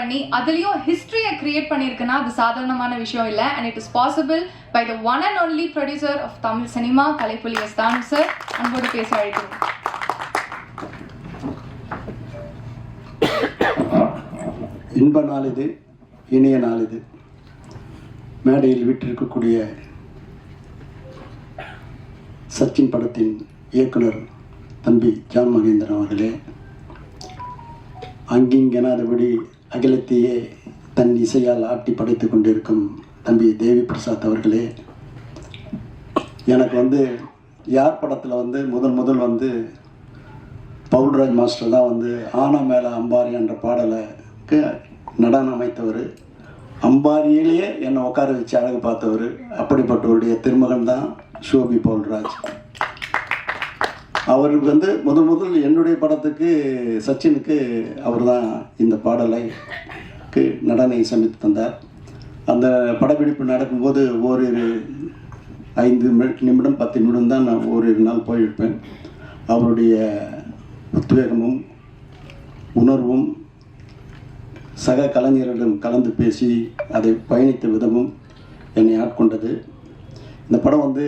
பண்ணி அதுலயும் ஹிஸ்ட்ரியை கிரியேட் பண்ணியிருக்குன்னா அது சாதாரணமான விஷயம் இல்லை. And it is possible by the one and only producer of Tamil cinema Kalaippuli S Thanu sir அன்போடு பேச அழைக்கிறேன் இன்ப நாள் இது இனிய நாள் இது மேடையில் விட்டிருக்கக்கூடிய சச்சின் படத்தின் இயக்குனர் தம்பி ஜான் மகேந்திரன் அவர்களே அங்கிங்கெனாதபடி அகிலத்தையே தன் இசையால் ஆட்டி படைத்துக் கொண்டிருக்கும் தம்பி தேவி பிரசாத் அவர்களே எனக்கு வந்து யார் படத்தில் வந்து முதல் முதல் வந்து பவுல்ராஜ் மாஸ்டர் தான் வந்து ஆனா மேலே அம்பாரி என்ற பாடலுக்கு நடனம் அமைத்தவர். அம்பாரியிலேயே என்னை உட்கார வச்சு அழகு பார்த்தவர். அப்படிப்பட்டவருடைய திருமகன் தான் ஷோபி பவுல்ராஜ் அவர் வந்து முதல் முதல் என்னுடைய படத்துக்கு சச்சினுக்கு அவர் தான் இந்த பாடலைக்கு நடனை சமைத்து தந்தார். அந்த படப்பிடிப்பு நடக்கும்போது ஓரிரு ஐந்து நிமிடம் பத்து நிமிடம் தான் நான் ஓரிரு நாள் போயிருப்பேன். அவருடைய உத்வேகமும் உணர்வும் சக கலைஞரிடம் கலந்து பேசி அதை பயணித்த விதமும் என்னை ஆட்கொண்டது. இந்த படம் வந்து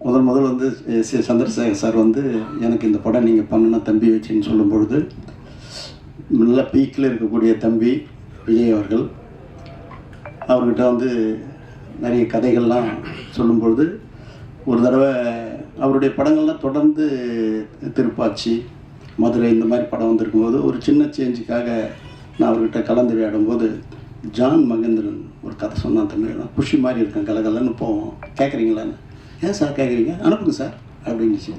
முதல் முதல் வந்து எஸ் ஏ சந்திரசேகர் சார் வந்து எனக்கு இந்த படம் நீங்கள் பண்ணணும் தம்பி வச்சுன்னு சொல்லும் பொழுது நல்ல பீக்கில் இருக்கக்கூடிய தம்பி விஜய் அவர்கள் அவர்கிட்ட வந்து நிறைய கதைகள்லாம் சொல்லும்பொழுது ஒரு தடவை அவருடைய படங்கள்லாம் தொடர்ந்து திருப்பாச்சி மதுரை இந்த மாதிரி படம் வந்திருக்கும்போது ஒரு சின்ன சேஞ்சுக்காக நான் அவர்கிட்ட கலந்துரையாடும் போது ஜான் மகேந்திரன் ஒரு கதை சொன்னான் தமிழ். குஷி மாதிரி இருக்கேன் கலகலன்னு போவோம். கேட்குறீங்களான்னு ஏன் சார் கேட்குறீங்க அனுப்புங்க சார் அப்படின்னுச்சு.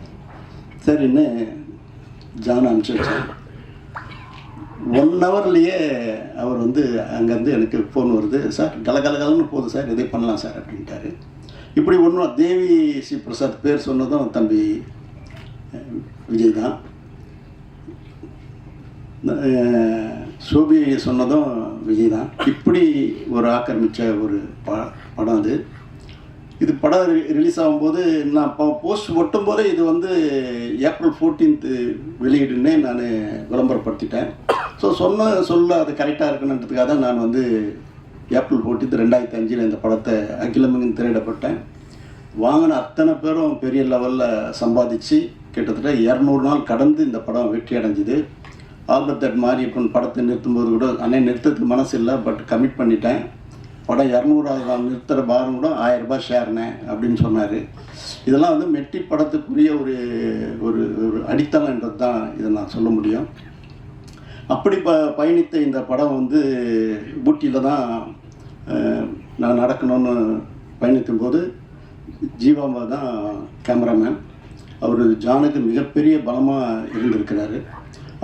சரின்னு ஜான் அனுப்பிச்சு வச்சேன் ஒன் ஹவர்லேயே அவர் வந்து அங்கேருந்து எனக்கு ஃபோன் வருது. சார் கலகலகலன்னு போகுது சார் இதே பண்ணலாம் சார் அப்படின்ட்டாரு. இப்படி ஒன்றும் தேவி ஸ்ரீ பிரசாத் பேர் சொன்னதும் தம்பி விஜய் தான் சோபியை சோபி சொன்னதும் விஜய் தான் இப்படி ஒரு ஆக்கிரமித்த ஒரு ப படம் அது. இது படம் ரிலீஸ் ஆகும்போது நான் போஸ்ட் ஒட்டும் போதே இது வந்து ஏப்ரல் ஃபோர்டீன்த்து வெளியிடுன்னே நான் விளம்பரப்படுத்திட்டேன். ஸோ சொன்ன சொல்ல அது கரெக்டாக இருக்கணுன்றதுக்காக தான் நான் வந்து ஏப்ரல் ஃபோர்டீன்த் ரெண்டாயிரத்தி அஞ்சில் இந்த படத்தை அகிலமங்கன் திரையிடப்பட்டேன். வாங்கின அத்தனை பேரும் பெரிய லெவலில் சம்பாதிச்சு கிட்டத்தட்ட இரநூறு நாள் கடந்து இந்த படம் வெற்றி அடைஞ்சிது. ஆல்பர்ட் தட் மாரியப்பன் படத்தை நிறுத்தும்போது கூட அன்னை நிறுத்தத்துக்கு மனசு இல்லை பட் கமிட் பண்ணிட்டேன். படம் இரநூறாவது நிறுத்துகிற பாரம் கூட ஆயிரம் ரூபாய் ஷேர்னே அப்படின்னு சொன்னார். இதெல்லாம் வந்து மெட்டி படத்துக்குரிய ஒரு ஒரு ஒரு அடித்தளன்றது தான் இதை நான் சொல்ல முடியும். அப்படி ப பயணித்த இந்த படம் வந்து ஊட்டியில் தான் நான் நடக்கணும்னு பயணிக்கும் போது ஜீவாம்பா தான் கேமராமேன் அவர் ஜானுக்கு மிகப்பெரிய பலமாக இருந்திருக்கிறாரு.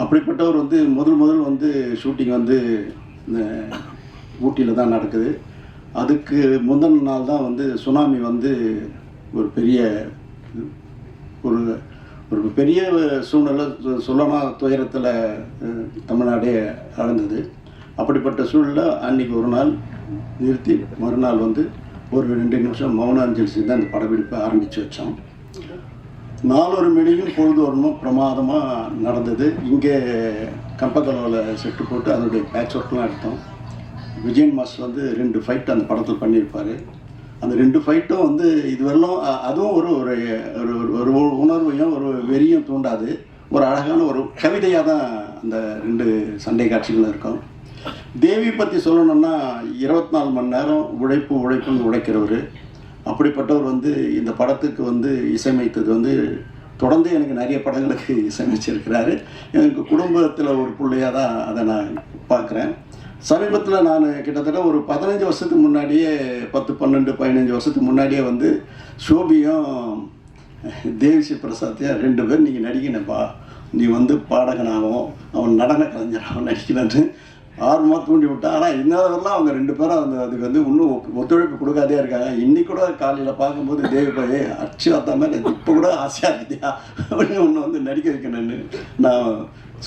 அப்படிப்பட்டவர் வந்து முதல் முதல் வந்து ஷூட்டிங் வந்து இந்த ஊட்டியில் தான் நடக்குது. அதுக்கு முந்தின நாள் தான் வந்து சுனாமி வந்து ஒரு பெரிய ஒரு ஒரு பெரிய சூழ்நிலை சொ- சொல்லமா துயரத்தில் தமிழ்நாடே அடைந்தது அப்படிப்பட்ட சூழ்நிலை அன்னைக்கு ஒரு நாள் நிறுத்தி மறுநாள் வந்து ஒரு ரெண்டு நிமிஷம் மௌன அஞ்சலி செய்து அந்த படப்பிடிப்பை ஆரம்பித்து வச்சோம். நாலொரு மணியும் பொழுது வரணும் பிரமாதமாக நடந்தது. இங்கே கம்பக்கலவில் செட்டு போட்டு அதனுடைய பேட்ச் ஒர்க்லாம் எடுத்தோம். விஜயன் மாஸ்டர் வந்து ரெண்டு ஃபைட் அந்த படத்தில் பண்ணியிருப்பார். அந்த ரெண்டு ஃபைட்டும் வந்து இதுவரையிலும் அதுவும் ஒரு ஒரு ஒரு ஒரு ஒரு உணர்வையும் ஒரு வெறியும் தூண்டாது. ஒரு அழகான ஒரு கவிதையாக தான் அந்த ரெண்டு சண்டை காட்சிகளும் இருக்கும். தேவி பற்றி சொல்லணும்னா இருபத்தி நாலு மணி நேரம் உழைப்பு உழைப்புன்னு உழைக்கிறவர். அப்படிப்பட்டவர் வந்து இந்த படத்துக்கு வந்து இசையமைத்தது வந்து தொடர்ந்து எனக்கு நிறைய படங்களுக்கு இசையமைச்சிருக்கிறாரு. எனக்கு குடும்பத்தில் ஒரு பிள்ளையாக தான் அதை நான் பார்க்குறேன். சமீபத்தில் நான் கிட்டத்தட்ட ஒரு பதினஞ்சு வருஷத்துக்கு முன்னாடியே பத்து பன்னெண்டு பதினஞ்சு வருஷத்துக்கு முன்னாடியே வந்து ஷோபியும் தேவிஸ்ரீ பிரசாத்தையும் ரெண்டு பேர் நீங்கள் நடிக்கணுப்பா நீ வந்து பாடகனாகவும் அவன் நடன கலைஞராகவும் நடிக்கணும்னு ஆர்வமாக தூண்டி விட்டான் ஆனால் இன்னதெல்லாம் அவங்க ரெண்டு பேரும் அந்த அதுக்கு வந்து இன்னும் ஒத்துழைப்பு கொடுக்காதே இருக்காங்க. இன்னைக்கு கூட காலையில் பார்க்கும்போது தேவி பாயே அச்சு வாத்தா மாதிரி இப்போ கூட ஆசையாக இருக்கியா? அப்படின்னு ஒன்று வந்து நடிக்க வைக்கணும்னு நான்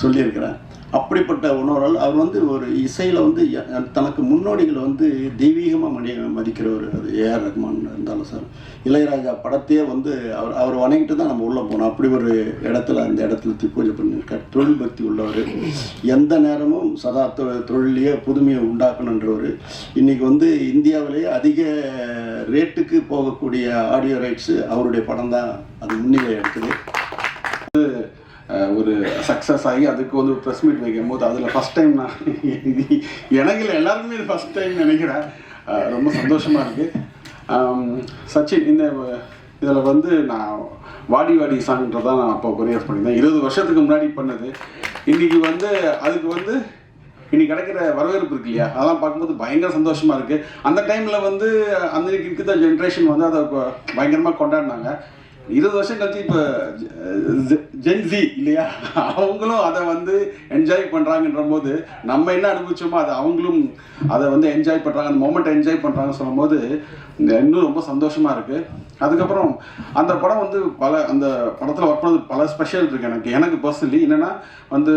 சொல்லியிருக்கிறேன். அப்படிப்பட்ட உணர்வால் அவர் வந்து ஒரு இசையில் வந்து தனக்கு முன்னோடிகளை வந்து தெய்வீகமாக மடி மதிக்கிறவர். அது ஏஆர் ரஹ்மான் இருந்தாலும் சார். இளையராஜா படத்தையே வந்து அவர் அவர் வணங்கிட்டு தான் நம்ம உள்ளே போனோம். அப்படி ஒரு இடத்துல அந்த இடத்துல திப்பூஜை பண்ணியிருக்கார். தொழில் பக்தி உள்ளவர். எந்த நேரமும் சதா தொழிலையே புதுமையை உண்டாக்கணுன்றவர். இன்றைக்கி வந்து இந்தியாவிலேயே அதிக ரேட்டுக்கு போகக்கூடிய ஆடியோ ரைட்ஸு அவருடைய படம் தான். அது முன்னிலை எடுக்குது ஒரு சக்ஸஸ் ஆகி அதுக்கு வந்து ஒரு ப்ரெஸ் மீட் வைக்கும் போது அதில் ஃபஸ்ட் டைம் நான் எனக்கு இல்லை எல்லாருமே இது ஃபஸ்ட் டைம் நினைக்கிறேன். ரொம்ப சந்தோஷமாக இருக்குது சச்சின் இந்த இதில் வந்து நான் வாடி வாடி சாங்ன்றதான் நான் அப்போ கொரியர் பண்ணியிருந்தேன். இருபது வருஷத்துக்கு முன்னாடி பண்ணது. இன்றைக்கி வந்து அதுக்கு வந்து இன்னைக்கு கிடைக்கிற வரவேற்பு இருக்கு இல்லையா? அதெல்லாம் பார்க்கும்போது பயங்கர சந்தோஷமாக இருக்குது அந்த டைமில் வந்து அந்த இருக்கிற ஜென்ரேஷன் வந்து அதை பயங்கரமாக கொண்டாடினாங்க. இருபது வருஷம் கழிச்சு இப்போ ஜென்சி இல்லையா? அவங்களும் அதை வந்து என்ஜாய் பண்ணுறாங்கன்ற போது நம்ம என்ன அனுபவிச்சோமோ அதை அவங்களும் அதை வந்து என்ஜாய் பண்ணுறாங்க அந்த மொமெண்ட் என்ஜாய் பண்ணுறாங்கன்னு சொல்லும்போது இன்னும் ரொம்ப சந்தோஷமாக இருக்குது அதுக்கப்புறம் அந்த படம் வந்து பல அந்த படத்தில் ஒர்க் பண்ணது பல ஸ்பெஷல் இருக்குது எனக்கு. எனக்கு பர்சனலி என்னன்னா வந்து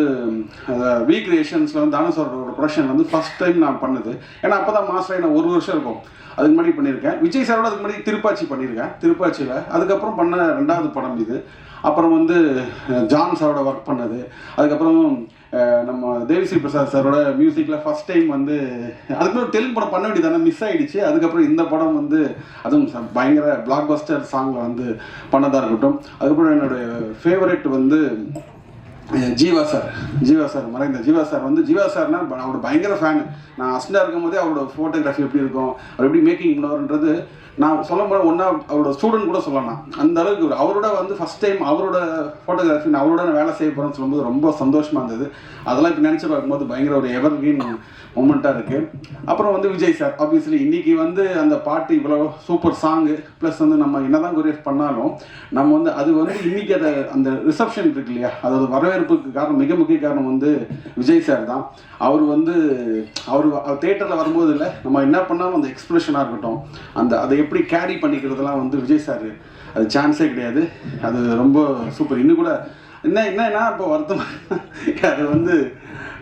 அந்த கிரியேஷன்ஸில் வந்து தானசோரோட ப்ரொடக்ஷன் வந்து ஃபர்ஸ்ட் டைம் நான் பண்ணது. ஏன்னா அப்போ தான் மாஸ்டர் நான் ஒரு வருஷம் இருக்கும். அதுக்கு முன்னாடி பண்ணியிருக்கேன். விஜய் சாரோட அதுக்கு முன்னாடி திருப்பாச்சி பண்ணியிருக்கேன். திருப்பாச்சியில். அதுக்கப்புறம் பண்ண ரெண்டாவது படம் இது. அப்புறம் வந்து ஜான் சாரோட ஒர்க் பண்ணது. அதுக்கப்புறம் நம்ம தேவிஸ்ரீ பிரசாத் சாரோட மியூசிக்கில் ஃபஸ்ட் டைம் வந்து அதுக்கப்புறம் தெலுங்கு படம் பண்ண வேண்டியதானே மிஸ் ஆகிடுச்சு அதுக்கப்புறம் இந்த படம் வந்து அதுவும் பயங்கர பிளாக் பஸ்டர் சாங்கில் வந்து பண்ணதாக இருக்கட்டும். அதுக்கப்புறம் என்னுடைய ஃபேவரட் வந்து ஜீவா சார். ஜீவா சார் மறைந்த ஜீவா சார் வந்து ஜீவா சார்னா அவரோட பயங்கர ஃபேன் நான் அசிஸ்டண்டாக இருக்கும் போதே அவரோட ஃபோட்டோகிராஃபி எப்படி இருக்கும் அவர் எப்படி மேக்கிங் பண்ணுவார்ன்றது நான் சொல்ல போனால் ஒன்றா அவரோட ஸ்டூடெண்ட் கூட சொல்லலாம் அந்த அளவுக்கு ஒரு- அவரோட வந்து ஃபஸ்ட் டைம் அவரோட ஃபோட்டோகிராஃபி நான் அவரோட வேலை செய்ய போகிறேன்னு சொல்லும்போது ரொம்ப சந்தோஷமாக இருந்தது. அதெல்லாம் இப்போ நினச்சி பார்க்கும்போது பயங்கர ஒரு எவர் கிரீன் மூமெண்ட்டாக இருக்குது அப்புறம் வந்து விஜய் சார் ஆப்வியஸ்லி இன்னைக்கு வந்து அந்த பாட்டு இவ்வளோ சூப்பர் சாங்கு ப்ளஸ் வந்து நம்ம என்னதான் கொரியர் பண்ணாலும் நம்ம வந்து அது வந்து இன்னைக்கு அதை அந்த ரிசப்ஷன் இருக்கு இல்லையா? அதோட வரவேற்புக்கு காரணம் மிக முக்கிய காரணம் வந்து விஜய் சார் தான். அவர் வந்து அவர் தேட்டரில் வரும்போது இல்லை நம்ம என்ன பண்ணாலும் அந்த எக்ஸ்பிரஷனாக இருக்கட்டும் அந்த அதை எப்படி கேரி பண்ணிக்கிறதுலாம் வந்து விஜய் சார் அது சான்ஸே கிடையாது. அது ரொம்ப சூப்பர் இன்னும் கூட என்ன என்னன்னா இப்போ வருத்தமாக அது வந்து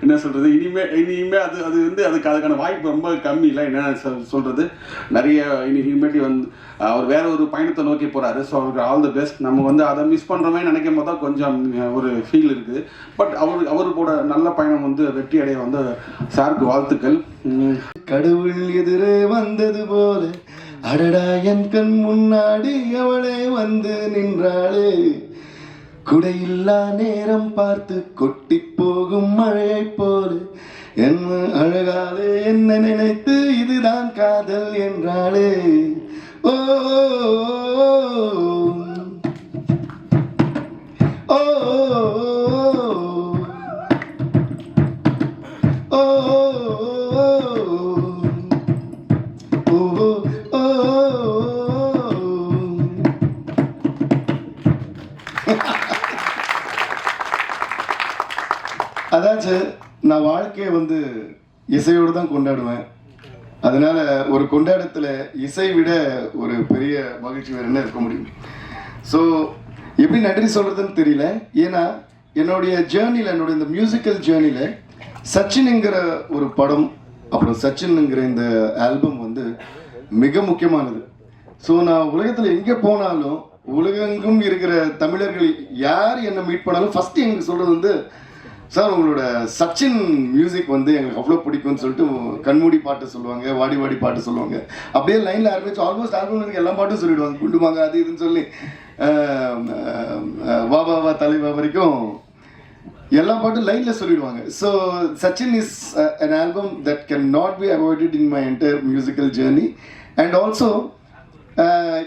என்ன சொல்றது? இனிமே இனிமே அது அது வந்து அதுக்கு அதுக்கான வாய்ப்பு ரொம்ப கம்மி இல்லை. என்ன சொல்- சொல்றது? நிறைய இனி இனிமேட்டி வந்து அவர் வேற ஒரு பயணத்தை நோக்கி போறாரு. ஸோ அவருக்கு ஆல் தி பெஸ்ட் நம்ம வந்து அதை மிஸ் பண்றோமே நினைக்கும் போது தான் கொஞ்சம் ஒரு ஃபீல் இருக்குது பட் அவர் அவரோட நல்ல பயணம் வந்து வெற்றி அடைய வந்து சாருக்கு வாழ்த்துக்கள். கடவுள் எதிரே வந்தது போல அடடா என் கண் முன்னாடி அவளே வந்து நின்றாளே. குடையில்லா நேரம் பார்த்து கொட்டி போகும் மழையை போல என்ன அழகாலே என்ன நினைத்து இதுதான் காதல் என்றாளே. ஓ, ஓ, நான் வாழ்க்கையை வந்து இசையோடு தான் கொண்டாடுவேன். அதனால ஒரு கொண்டாடத்துல இசை விட ஒரு பெரிய மகிழ்ச்சி வேற என்ன இருக்க முடியும்? ஸோ எப்படி நன்றி சொல்றதுன்னு தெரியல. ஏன்னா என்னுடைய ஜேர்னியில் என்னுடைய இந்த மியூசிக்கல் ஜேர்னியில் சச்சின்ங்கிற ஒரு படம் அப்புறம் சச்சின்ங்கிற இந்த ஆல்பம் வந்து மிக முக்கியமானது. ஸோ நான் உலகத்தில் எங்கே போனாலும் உலகெங்கும் இருக்கிற தமிழர்கள் யார் என்னை மீட் பண்ணாலும் ஃபஸ்ட்டு எங்களுக்கு சொல்கிறது வந்து சார் உங்களோட சச்சின் மியூசிக் வந்து எங்களுக்கு அவ்வளோ பிடிக்கும்னு சொல்லிட்டு கண்மூடி பாட்டு சொல்லுவாங்க வாடி வாடி பாட்டு சொல்லுவாங்க. அப்படியே லைனில் ஆரம்பிச்சு ஆல்மோஸ்ட் ஆல்பம் எனக்கு எல்லா பாட்டும் சொல்லிடுவாங்க. குண்டுமாங்க அது இதுன்னு சொல்லி. வா வா வா தலைவா வரைக்கும் எல்லா பாட்டும் லைன்ல சொல்லிடுவாங்க. So Sachin is an album that can not be avoided in my entire musical journey and also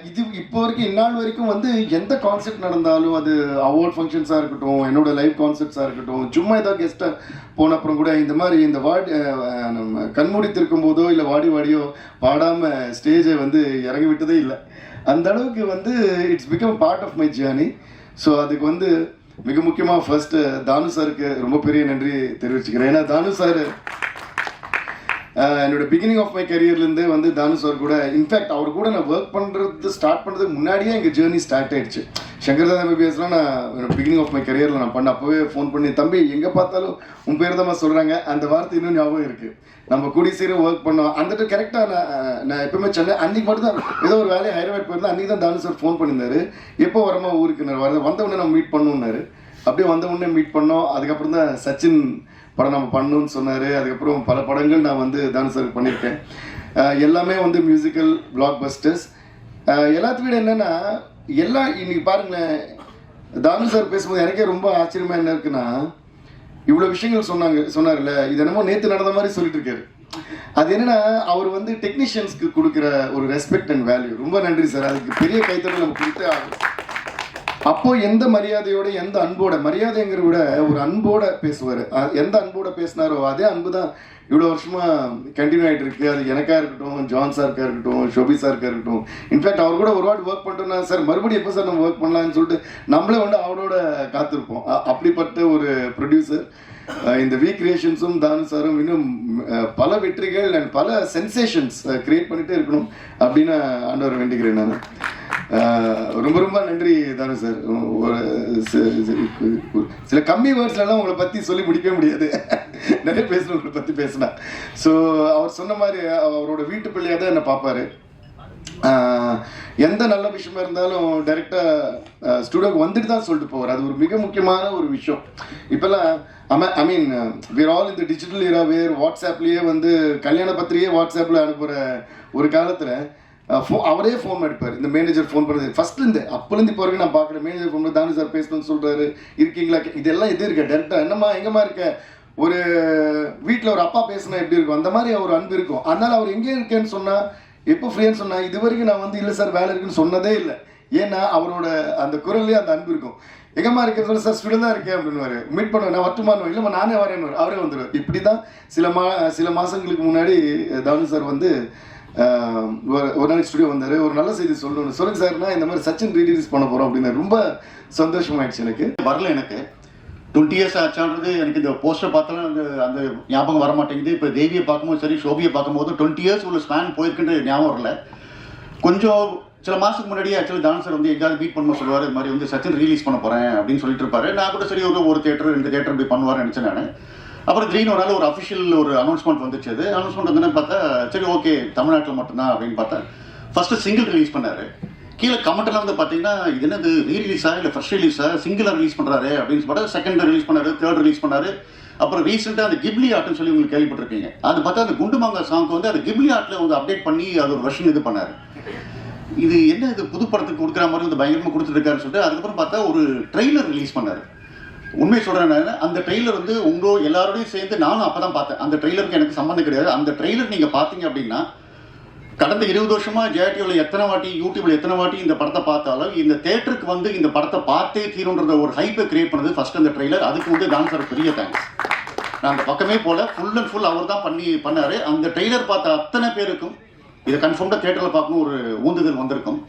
இது இப்போ வரைக்கும் இந்நாள் வரைக்கும் வந்து எந்த கான்செப்ட் நடந்தாலும் அது அவார்ட் ஃபங்க்ஷன்ஸாக இருக்கட்டும் என்னோட லைவ் கான்செப்ட்ஸாக இருக்கட்டும் சும்மா ஏதாவது கெஸ்ட்டாக போன அப்புறம் கூட இந்த மாதிரி இந்த வாடி நம்ம கண்மூடி திருக்கும் போதோ இல்லை வாடி வாடியோ பாடாமல் ஸ்டேஜை வந்து இறங்கி விட்டதே இல்லை. அந்த அளவுக்கு வந்து it's become part of my journey so அதுக்கு வந்து மிக முக்கியமாக ஃபர்ஸ்ட் தானு சாருக்கு ரொம்ப பெரிய நன்றி தெரிவிச்சுக்கிறேன். ஏன்னா தானு சார் என்னோட பிகினிங் ஆஃப் மை கரியர்லேருந்து வந்து தானு சார் கூட இன்ஃபேக்ட் அவர் கூட நான் ஒர்க் பண்ணுறது ஸ்டார்ட் பண்ணுறதுக்கு முன்னாடியே எங்கள் ஜேர்னி ஸ்டார்ட் ஆயிடுச்சு. சங்கர் தாதா எம்பிபிஎஸ்லாம் நான் பிகினிங் ஆஃப் மை கரியரில் நான் பண்ண அப்போவே ஃபோன் பண்ணி தம்பி எங்கே பார்த்தாலும் உன் பேர் தான் சொல்கிறாங்க அந்த வார்த்தை இன்னும் ஞாபகம் இருக்குது நம்ம கூடி சீரம் ஒர்க் பண்ணோம். அந்த கரெக்டாக நான் நான் எப்பவுமே சென்னை அன்னைக்கு மட்டும் தான் ஏதோ ஒரு வேலையை ஹைதராபாத் போயிருந்தேன் அன்றைக்கி தான் தானு சார் ஃபோன் பண்ணியிருந்தாரு. எப்போ வரமா ஊருக்கு? நான் வர வந்த உடனே நம்ம மீட் பண்ணுன்னாரு அப்படியே வந்த உடனே மீட் பண்ணோம். அதுக்கப்புறம் தான் சச்சின் படம் நம்ம பண்ணணும்னு சொன்னார். அதுக்கப்புறம் பல படங்கள் நான் வந்து தானு சார் பண்ணியிருக்கேன். எல்லாமே வந்து மியூசிக்கல் பிளாக் பஸ்டர்ஸ் எல்லாத்தையும் என்னென்னா எல்லா இன்னைக்கு பாருங்களேன் தானு சார் பேசும்போது எனக்கே ரொம்ப ஆச்சரியமாக என்ன இருக்குன்னா இவ்வளோ விஷயங்கள் சொன்னாங்க சொன்னார்ல இது என்னமோ நேற்று நடந்த மாதிரி சொல்லிட்டு இருக்காரு. அது என்னன்னா அவர் வந்து டெக்னீஷியன்ஸ்க்கு கொடுக்குற ஒரு ரெஸ்பெக்ட் அண்ட் வேல்யூ ரொம்ப நன்றி சார் அதுக்கு பெரிய கைத்தட்டல் நம்ம கொடுத்து ஆகும் அப்போ எந்த மரியாதையோட எந்த அன்போட மரியாதைங்கிறத விட ஒரு அன்போட பேசுவார். எந்த அன்போட பேசினாரோ அதே அன்பு தான் இவ்வளோ வருஷமா கண்டினியூ ஆகிட்டு இருக்கு. அது எனக்கா இருக்கட்டும் ஜான் சாருக்கா இருக்கட்டும் ஷோபி சாருக்கா இருக்கட்டும். இன்ஃபேக்ட் அவர் கூட ஒரு வாட்டி ஒர்க் பண்ணிட்டோம்னா சார் மறுபடியும் எப்போ சார் நம்ம ஒர்க் பண்ணலாம்னு சொல்லிட்டு நம்மளே வந்து அவரோட காத்திருப்போம். அப்படிப்பட்ட ஒரு ப்ரொடியூசர் இந்த வீக் கிரியேஷன்ஸும் தானு சாரும் இன்னும் பல வெற்றிகள் அண்ட் பல சென்சேஷன்ஸ் கிரியேட் பண்ணிட்டே இருக்கணும் அப்படின்னு ஆண்டவர் வேண்டிக்கிறேன் நான். ரொம்ப ரொம்ப நன்றி தானு சார் ஒரு சில கம்மி வேர்ட்ஸ்லாம் உங்களை பற்றி சொல்லி முடிக்கவே முடியாது. நிறைய பேசணும் உங்களை பற்றி பேசினா. ஸோ அவர் சொன்ன மாதிரி அவரோட வீட்டு பிள்ளையாக தான் என்னை பார்ப்பாரு. எந்த நல்ல விஷயமா இருந்தாலும் டைரெக்டாக ஸ்டூடியோக்கு வந்துட்டு தான் சொல்லிட்டு போவார். அது ஒரு மிக முக்கியமான ஒரு விஷயம். இப்போல்லாம் ஐ மீன் வேர் ஆல் இந்த டிஜிட்டல் இரா வேர் வாட்ஸ்அப்லேயே வந்து கல்யாண பத்திரிகையே வாட்ஸ்அப்பில் அனுப்புகிற ஒரு காலத்தில் ஃபோ அவரே ஃபோன் எடுப்பார். இந்த மேனேஜர் ஃபோன் பண்ணுறது ஃபர்ஸ்ட்லேருந்து அப்போலேருந்து இப்போ வரைக்கும் நான் பார்க்குறேன் மேனேஜர் ஃபோன் பண்ணி தானு சார் பேசணும்னு சொல்கிறாரு இருக்கீங்களா? இதெல்லாம் இது இருக்க? டேரெக்டாக என்னம்மா எங்கம்மா இருக்க? ஒரு வீட்டில் ஒரு அப்பா பேசினா எப்படி இருக்கும்? அந்த மாதிரி ஒரு அன்பு இருக்கும். அதனால அவர் எங்கே இருக்கேன்னு சொன்னால் எப்போ ஃப்ரீயான்னு சொன்னா இது வரைக்கும் நான் வந்து இல்லை சார் வேலை இருக்குன்னு சொன்னதே இல்லை. ஏன்னா அவரோட அந்த குரல்லே அந்த அன்பு இருக்கும். எங்கம்மா இருக்கிற சார் ஸ்டூடெண்ட் தான் இருக்கேன் அப்படின்னு மீட் பண்ணுவேன் நான் வரட்டுமான்னு இல்லைம்மா நானே வரேன்னு அவரே வந்துடுவார் இப்படி தான் சில மா சில மாதங்களுக்கு முன்னாடி தவன் சார் வந்து ஒரு ஒரு நாளைக்கு ஸ்டுடியோ வந்தார். ஒரு நல்ல செய்தி சொல்லணும் சொல்லுங்க சார்னா இந்த மாதிரி சச்சின் ரீலீஸ் பண்ண போகிறோம் அப்படின்னு. ரொம்ப சந்தோஷமாயிடுச்சு எனக்கு. வரல எனக்கு. டுவெண்ட்டி இயர்ஸ் ஆச்சான்றது எனக்கு இந்த போஸ்டர் பார்த்தாலும் அந்த அந்த ஞாபகம் வர மாட்டேங்குது. இப்போ தேவியை பார்க்கும்போது சரி ஷோபியை பார்க்கும்போது டுவெண்ட்டி இயர்ஸ் உள்ள ஸ்பேன் போயிருக்குன்ற ஞாபகம் வரல. கொஞ்சம் சில மாதத்துக்கு முன்னாடியே ஆக்சுவலி டான்ஸர் வந்து எங்கேயாவது மீட் பண்ண சொல்லுவார். இது மாதிரி வந்து சச்சின் ரிலீஸ் பண்ண போகிறேன் அப்படின்னு சொல்லிட்டு இருப்பாரு. நான் கூட சரி ஒரு ஒரு தேட்டர் ரெண்டு தேட்டர் இப்படி பண்ணுவார்னு நினச்சேன் நான். அப்புறம் திடீர்னு ஒரு நாள் ஒரு அஃபிஷியல் ஒரு அனௌன்ஸ்மெண்ட் வந்துச்சு. அது அனௌன்ஸ்மெண்ட் வந்து பார்த்தா சரி ஓகே தமிழ்நாட்டில் மட்டும்தான் அப்படின்னு பார்த்தா ஃபர்ஸ்ட் சிங்கிள் ரிலீஸ் பண்ணாரு. கீழே கமெண்ட்ல வந்து பார்த்தீங்கன்னா இது என்னது ரீ ரிலீஸா இல்லை ஃபர்ஸ்ட் ரிலீஸா சிங்கிளாக ரிலீஸ் பண்ணுறாரு அப்படின்னு சொல்லிட்டு செகண்ட் ரிலீஸ் பண்ணாரு தேர்ட் ரிலீஸ் பண்ணாரு. அப்புறம் ரீசெண்டாக அந்த கிப்லி ஆர்ட்னு சொல்லி உங்களுக்கு கேள்விப்பட்டிருக்கீங்க. அது பார்த்தா அந்த குண்டுமாங்க சாங்க்கு வந்து அந்த கிப்லி ஆர்ட்டில் வந்து அப்டேட் பண்ணி அது ஒரு வெர்ஷன் இது பண்ணாரு. இது என்ன இது புது படத்துக்கு கொடுக்குற மாதிரி வந்து பயங்கரமாக கொடுத்துருக்காருன்னு சொல்லிட்டு அதுக்கப்புறம் பார்த்தா ஒரு ட்ரெய்லர் ரிலீஸ் பண்ணாரு. உண்மை சொல்றேன் அந்த ட்ரெய்லர் வந்து உங்களோ எல்லாரோடையும் சேர்ந்து நானும் அப்பதான் பார்த்தேன். அந்த ட்ரெய்லருக்கு எனக்கு சம்மந்தம் கிடையாது. அந்த ட்ரெய்லர் நீங்க பார்த்தீங்க அப்படின்னா கடந்த இருபது வருஷமா ஜேடியூல எத்தனை வாட்டி யூடியூப்ல எத்தனை வாட்டி இந்த படத்தை பார்த்தாலும் இந்த தேட்டருக்கு வந்து இந்த படத்தை பார்த்தே தீருன்றத ஒரு ஹைப்பை கிரியேட் பண்ணது ஃபர்ஸ்ட் அந்த ட்ரெய்லர் அதுக்கு வந்து டான்ஸர் பெரிய தேங்க்ஸ் நான் அந்த பக்கமே போல ஃபுல் அண்ட் ஃபுல் அவர் தான் பண்ணி பண்ணாரு. அந்த ட்ரெய்லர் பார்த்த அத்தனை பேருக்கும் இதை கன்ஃபார்ம்டாக தேட்டரில் பார்க்கணும் ஒரு ஊந்துதல் வந்திருக்கும்.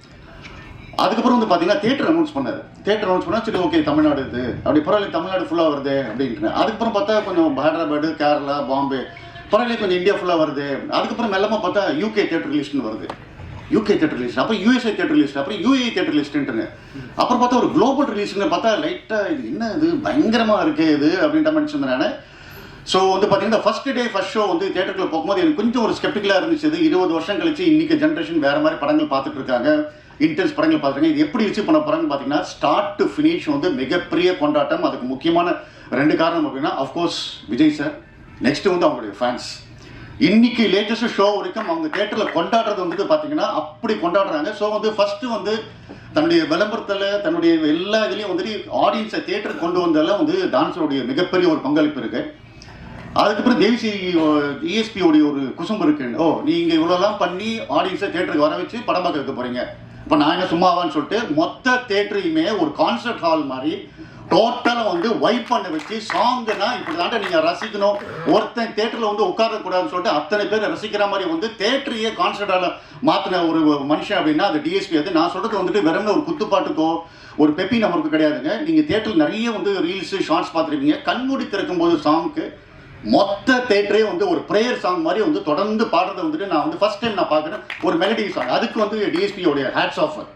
அதுக்கப்புறம் வந்து பார்த்தீங்கன்னா தேட்டர் அனௌன்ஸ் பண்ணாரு. தேட்டர் அனௌன்ஸ் பண்ணா சரி ஓகே தமிழ்நாடு இது. அப்படி பரவாயில்ல தமிழ்நாடு ஃபுல்லாக வருது அப்படின்ட்டு. அதுக்கப்புறம் பார்த்தா கொஞ்சம் ஹைதராபாடு கேரளா பாம்பே பரவாயில்ல கொஞ்சம் இந்தியா ஃபுல்லாக வருது. அதுக்கப்புறம் மெல்லமாக பார்த்தா யூகே தேட்டர் லிஸ்ட்னு வருது. யூகே தேட்டர் லிஸ்ட் அப்புறம் யூஎஸ்ஏ தேட்டர் லிஸ்ட் அப்புறம் யூஏ தேட்டர் லிஸ்ட்டுன்னு அப்புறம் பார்த்தா ஒரு குளோபல் ரிலீஸ்னு பார்த்தா லைட்டாக இது என்ன இது? பயங்கரமாக இருக்குது இது அப்படின்ற மாதிரி சொன்னேன் நான். ஸோ வந்து பார்த்தீங்கன்னா ஃபர்ஸ்ட் டே ஃபர்ஸ்ட் ஷோ வந்து தேட்டருக்குள்ள போகும்போது எனக்கு கொஞ்சம் ஒரு ஸ்கெப்டிக்கலாக இருந்துச்சு. இது இருபது வருஷம் கழிச்சு இன்னைக்கு ஜென்ரேஷன் வேற மாதிரி படங்கள் பார்த்துட்டு இருக்காங்க. இன்டென்ஸ் படங்கள் பார்த்துருக்காங்க. இது எப்படி ரிசீவ் பண்ண போகிறாங்கன்னு பார்த்தீங்கன்னா ஸ்டார்ட் டு ஃபினிஷ் வந்து மிகப்பெரிய கொண்டாட்டம். அதுக்கு முக்கியமான ரெண்டு காரணம் அப்படின்னா அஃப்கோர்ஸ் விஜய் சார் நெக்ஸ்ட் வந்து அவங்களுடைய ஃபேன்ஸ் இன்னைக்கு லேட்டஸ்ட் ஷோ வரைக்கும் அவங்க தேட்டரில் கொண்டாடுறது வந்துட்டு பார்த்தீங்கன்னா அப்படி கொண்டாடுறாங்க. ஸோ வந்து ஃபர்ஸ்ட் வந்து தன்னுடைய விளம்பரத்தில் தன்னுடைய எல்லா இதுலேயும் வந்துட்டு ஆடியன்ஸை தேட்டருக்கு கொண்டு வந்ததில் வந்து டான்ஸருடைய மிகப்பெரிய ஒரு பங்களிப்பு இருக்கு. அதுக்கப்புறம் தேவிசி இஎஸ்பியோடைய ஒரு குசும்பு இருக்குன்னு ஓ நீங்கள் இவ்வளோலாம் பண்ணி ஆடியன்ஸை தேட்டருக்கு வர வச்சு படம் பார்க்க வைக்க போறீங்க. இப்போ நான் என்ன சும்மாவான்னு சொல்லிட்டு மொத்த தேட்டரையுமே ஒரு கான்சர்ட் ஹால் மாதிரி டோட்டலாக வந்து வைப் பண்ண வச்சு சாங்குனா இப்படி தாண்ட நீங்கள் ரசிக்கணும். ஒருத்தன் தேட்டரில் வந்து உட்காரக்கூடாதுன்னு சொல்லிட்டு அத்தனை பேர் ரசிக்கிற மாதிரி வந்து தேட்டரையே கான்சர்டால மாற்றின ஒரு மனுஷன் அப்படின்னா அது டிஎஸ்பி அது நான் சொல்கிறது வந்துட்டு வெறும் ஒரு குத்துப்பாட்டுக்கோ ஒரு பெப்பி நம்பருக்கு கிடையாதுங்க. நீங்கள் தேட்டரில் நிறைய வந்து ரீல்ஸு ஷார்ட்ஸ் பார்த்துருப்பீங்க. கண்மூடி திறக்கும் போது சாங்க்கு மொத்த தேட்டரே வந்து ஒரு ப்ரேயர் சாங் மாதிரி வந்து தொடர்ந்து பாடுறதை வந்துட்டு நான் வந்து ஃபர்ஸ்ட் டைம் நான் பார்க்குறேன். ஒரு மெலடி சாங் அதுக்கு வந்து டிஎஸ்பியோடைய ஹேட்ஸ் ஆஃபர்